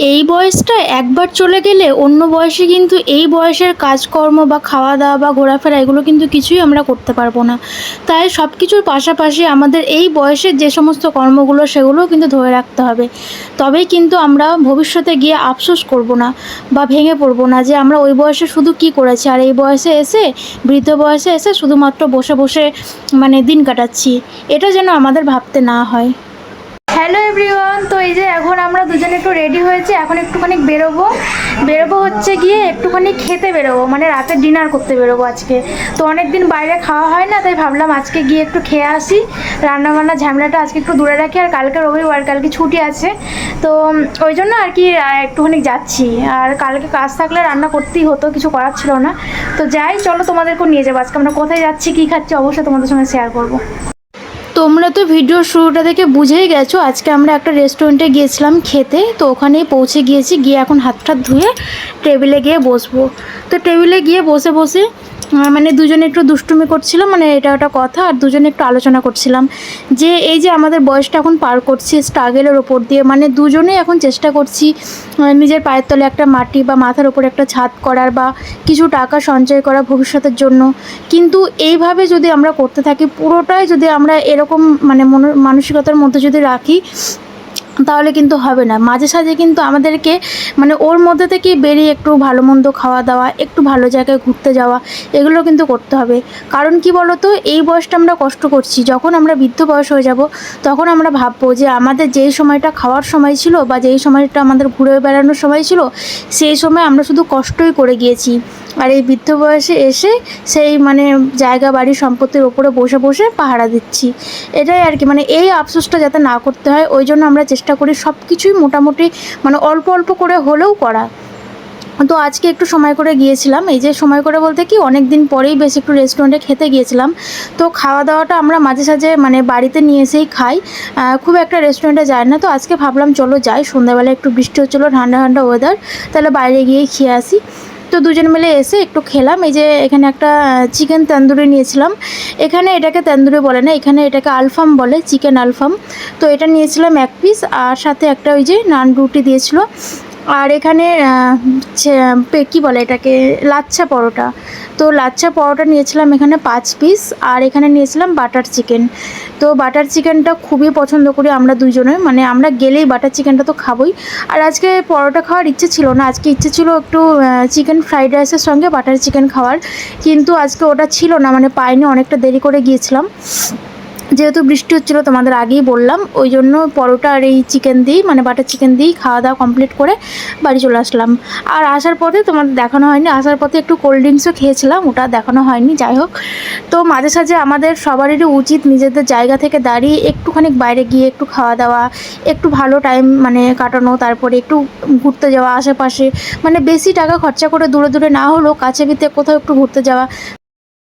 এই বয়সটা একবার চলে গেলে অন্য বয়সে কিন্তু এই বয়সের কাজকর্ম বা খাওয়া দাওয়া বা ঘোরাফেরা এগুলো কিন্তু কিছুই আমরা করতে পারব না। তাই সব কিছুর পাশাপাশি আমাদের এই বয়সের যে সমস্ত কর্মগুলো সেগুলোও কিন্তু ধরে রাখতে হবে। তবেই কিন্তু আমরা ভবিষ্যতে গিয়ে আফসোস করব না বা ভেঙে পড়ব না যে আমরা ওই বয়সে শুধু কি করেছি আর এই বয়সে এসে, বৃদ্ধ বয়সে এসে শুধুমাত্র বসে বসে মানে দিন কাটাচ্ছি। এটা যেন আমাদের ভাবতে না হয়। হ্যালো এভরিওয়ান তো এই যে এখন আমরা দুজনে একটু রেডি হয়েছে, এখন একটুখানি বেরোবো। বেরোবো হচ্ছে গিয়ে একটুখানি খেতে বেরোবো মানে রাতে ডিনার করতে বেরোবো আজকে। তো অনেক দিন বাইরে খাওয়া হয় না, তাই ভাবলাম আজকে গিয়ে একটু খেয়ে আসি। রান্নাবান্না ঝামেলাটা আজকে একটু দূরে রাখি, আর কালকে রবিবার, কালকে ছুটি আছে। তো ওই জন্য আর কি একটুখানি যাচ্ছি। আর কালকে কাজ থাকলে রান্না করতেই হতো, কিছু করার ছিল না। তো যাই, চলো তোমাদেরকেও নিয়ে যাব। আজকে আমরা কোথায় যাচ্ছি, কী খাচ্ছি, অবশ্যই তোমাদের সঙ্গে শেয়ার করব। তোমরা তো ভিডিও শুরুটা থেকে বুঝেই গেছো, আজকে আমরা একটা রেস্টুরেন্টে গিয়েছিলাম খেতে, তো ওখানেই পৌঁছে গিয়েছি, গিয়ে এখন হাত ধুয়ে টেবিলে গিয়ে বসবো। তো টেবিলে গিয়ে বসে বসে মানে দুজনে একটু দুষ্টুমি করছিলাম মানে এটা একটা কথা, আর দুজনে একটু আলোচনা করছিলাম যে এই যে আমাদের বয়সটা এখন পার করছি স্ট্রাগেলের ওপর দিয়ে মানে দুজনেই এখন চেষ্টা করছি নিজের পায়ের তলে একটা মাটি বা মাথার ওপর একটা ছাদ করার বা কিছু টাকা সঞ্চয় করা ভবিষ্যতের জন্য। কিন্তু এইভাবে যদি আমরা করতে থাকি, পুরোটাই যদি আমরা এরকম মানে মনো মানসিকতার মধ্যে যদি রাখি তাহলে কিন্তু হবে না। মাঝে সাঝে কিন্তু আমাদেরকে মানে ওর মধ্যে থেকেই বেরিয়ে একটু ভালো মন্দ খাওয়া দাওয়া, একটু ভালো জায়গায় ঘুরতে যাওয়া, এগুলো কিন্তু করতে হবে। কারণ কি বলতো? এই বয়সটা আমরা কষ্ট করছি। যখন আমরা বৃদ্ধ বয়স হয়ে যাব, তখন আমরা ভাববো যে আমাদের যেই সময়টা খাওয়ার সময় ছিল বা যেই সময়টা আমাদের ঘুরে বেড়ানোর সময় ছিল, সেই সময় আমরা শুধু কষ্টই করে গিয়েছি। আর এই বৃদ্ধ বয়সে এসে সেই মানে জায়গা, বাড়ি, সম্পত্তির ওপরে বসে বসে পাহারা দিচ্ছি। এটাই আর কি মানে এই আফসোসটা যাতে না করতে হয়, ওই জন্য আমরা চেষ্টা করি সব কিছুই মোটামুটি মানে অল্প অল্প করে হলেও করা। তো আজকে একটু সময় করে গিয়েছিলাম, এই যে সময় করে বলতে কি অনেক দিন পরেই বেশ একটু রেস্টুরেন্টে খেতে গিয়েছিলাম। তো খাওয়া দাওয়াটা আমরা মাঝে সাঝে মানে বাড়িতে নিয়ে এসেই খাই। খুব একটা রেস্টুরেন্টে যায় না, তো আজকে ভাবলাম চলো যাই, সন্ধ্যাবেলা একটু বৃষ্টি হচ্ছিল, ঠান্ডা ঠান্ডা ওয়েদার তাহলে বাইরে গিয়ে খেয়ে আসি। তো দুজন মিলে এসে একটু খেলাম। এই যে এখানে একটা চিকেন তন্দুরি নিয়েছিলাম। এখানে এটাকে তন্দুরি বলে না, এখানে এটাকে আলফাম বলে, চিকেন আলফাম। তো এটা নিয়েছিলাম এক পিস আর সাথে একটা ওই যে নান রুটি দিয়েছিল। আর এখানে কি বলে এটাকে? লাচ্ছা পরোটা। তো লাচ্ছা পরোটা নিয়েছিলাম এখানে পাঁচ পিস, আর এখানে নিয়েছিলাম বাটার চিকেন। তো বাটার চিকেনটা খুবই পছন্দ করি আমরা দুজনে মানে আমরা গেলেই বাটার চিকেনটা তো খাবই। আর আজকে পরোটা খাওয়ার ইচ্ছে ছিল না। আজকে ইচ্ছে ছিল একটু চিকেন ফ্রাইড রাইসের সঙ্গে বাটার চিকেন খাওয়ার। কিন্তু আজকে ওটা ছিল না। মানে পাইনি, অনেকটা দেরি করে গিয়েছিলাম। যেহেতু বৃষ্টি হচ্ছিল, তোমাদের আগেই বললাম, ওই জন্য পরোটা আর এই চিকেন দিয়েই মানে বাটার চিকেন দিয়েই খাওয়া দাওয়া কমপ্লিট করে বাড়ি চলে আসলাম। আর আসার পথে তোমাদের দেখানো হয়নি, আসার পথে একটু কোল্ড ড্রিঙ্কসও খেয়েছিলাম, ওটা দেখানো হয়নি, যাই হোক। তো মাঝে সাঝে আমাদের সবারই উচিত নিজেদের জায়গা থেকে দাঁড়িয়ে একটুখানি বাইরে গিয়ে একটু খাওয়া দাওয়া, একটু ভালো টাইম মানে কাটানো, তারপরে একটু ঘুরতে যাওয়া আশেপাশে মানে বেশি টাকা খরচা করে দূরে দূরে না হলেও কাছে ভিতে কোথাও একটু ঘুরতে যাওয়া